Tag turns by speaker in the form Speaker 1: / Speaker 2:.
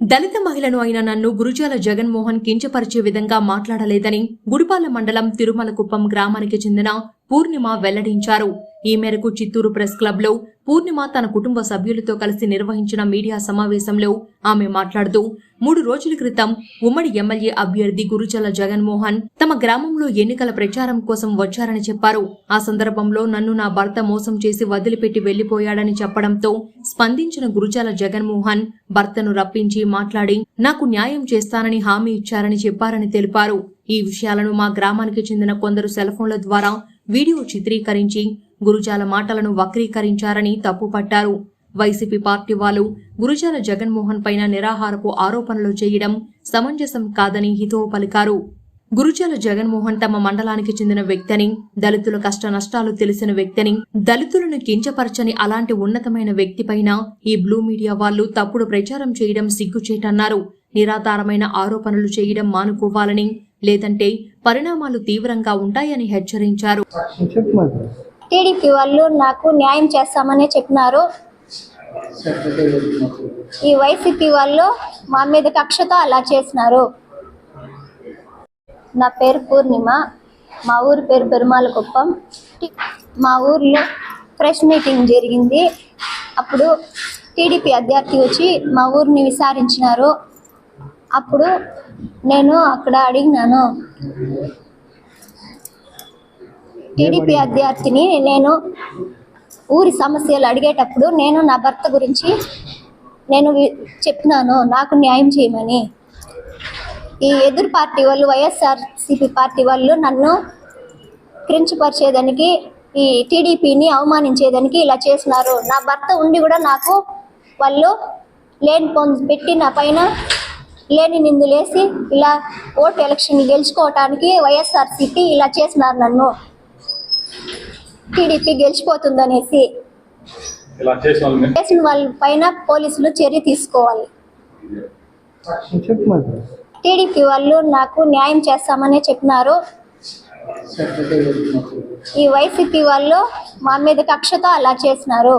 Speaker 1: దళిత మహిళను అయిన నన్ను గురుజాల జగన్మోహన్ కించపరిచే విధంగా మాట్లాడలేదని గుడిపాల మండలం తిరుమలకుప్పం గ్రామానికి చెందిన పూర్ణిమ వెల్లడించారు. ఈ మేరకు చిత్తూరు ప్రెస్ క్లబ్లో పూర్ణిమ తన కుటుంబ సభ్యులతో కలిసి నిర్వహించిన మీడియా సమావేశంలో ఆమె మాట్లాడుతూ మూడు రోజుల క్రితం ఉమ్మడి ఎమ్మెల్యే అభ్యర్థి గురుజాల జగన్మోహన్ తమ గ్రామంలో ఎన్నికల ప్రచారం కోసం వచ్చారని చెప్పారు. ఆ సందర్భంలో నన్ను నా భర్త మోసం చేసి వదిలిపెట్టి వెళ్ళిపోయాడని చెప్పడంతో స్పందించిన గురుజాల జగన్మోహన్ భర్తను రప్పించి మాట్లాడి నాకు న్యాయం చేస్తానని హామీ ఇచ్చారని చెప్పారని తెలిపారు. ఈ విషయాలను మా గ్రామానికి చెందిన కొందరు సెల్ఫోన్ల ద్వారా వీడియో చిత్రీకరించి గురుజాల మాటలను వక్రీకరించారని తప్పుపట్టారు. వైసీపీ పార్టీ వాళ్ళు గురుజాల జగన్మోహన్ పైన నిరాహారపు ఆరోపణలు చేయడం సమంజసం కాదని హితవు పలికారు. గురుజాల జగన్మోహన్ తమ మండలానికి చెందిన వ్యక్తిని దళితుల కష్ట నష్టాలు తెలిసిన వ్యక్తిని దళితులను కించపరచని అలాంటి ఉన్నతమైన వ్యక్తిపైన ఈ బ్లూ మీడియా వాళ్ళు తప్పుడు ప్రచారం చేయడం సిగ్గుచేటన్నారు. నిరాధారమైన ఆరోపణలు చేయడం మానుకోవాలని లేదంటే పరిణామాలు తీవ్రంగా ఉంటాయని హెచ్చరించారు.
Speaker 2: టీడీపీ వాళ్ళు నాకు న్యాయం చేస్తామని చెప్పినారు. ఈ వైసీపీ వాళ్ళు మా మీద కక్షతో అలా చేసినారు. నా పేరు పూర్ణిమ. మా ఊరి పేరు పెరుమాలకుప్పం మా ఊర్లో ప్రెస్ మీటింగ్ జరిగింది. అప్పుడు టీడీపీ అభ్యర్థి వచ్చి మా ఊరిని విచారించినారు అప్పుడు నేను అక్కడ అడిగినాను టీడీపీ అభ్యర్థిని నేను ఊరి సమస్యలు అడిగేటప్పుడు నేను నా భర్త గురించి నేను చెప్పినాను నాకు న్యాయం చేయమని. ఈ ఎదురు పార్టీ వాళ్ళు వైఎస్ఆర్సీపీ పార్టీ వాళ్ళు నన్ను కించపరిచేదానికి ఈ టీడీపీని అవమానించేదానికి ఇలా చేసినారు నా భర్త ఉండి కూడా నాకు వాళ్ళు లేని పొంది పెట్టి నా పైన లేని నిందులేసి ఇలా ఓటు ఎలక్షన్ గెలుచుకోవటానికి వైఎస్ఆర్సీపీ ఇలా చేసినారు నన్ను. టీడీపీ గెలిచిపోతుందనేసి.
Speaker 3: ఇలా చేసిన
Speaker 2: వాళ్ళ పైన పోలీసులు చర్య తీసుకోవాలి. టీడీపీ వాళ్ళు నాకు న్యాయం చేస్తామని చెప్పినారు. ఈ వైసీపీ వాళ్ళు మా మీద కక్షతో అలా చేసినారు.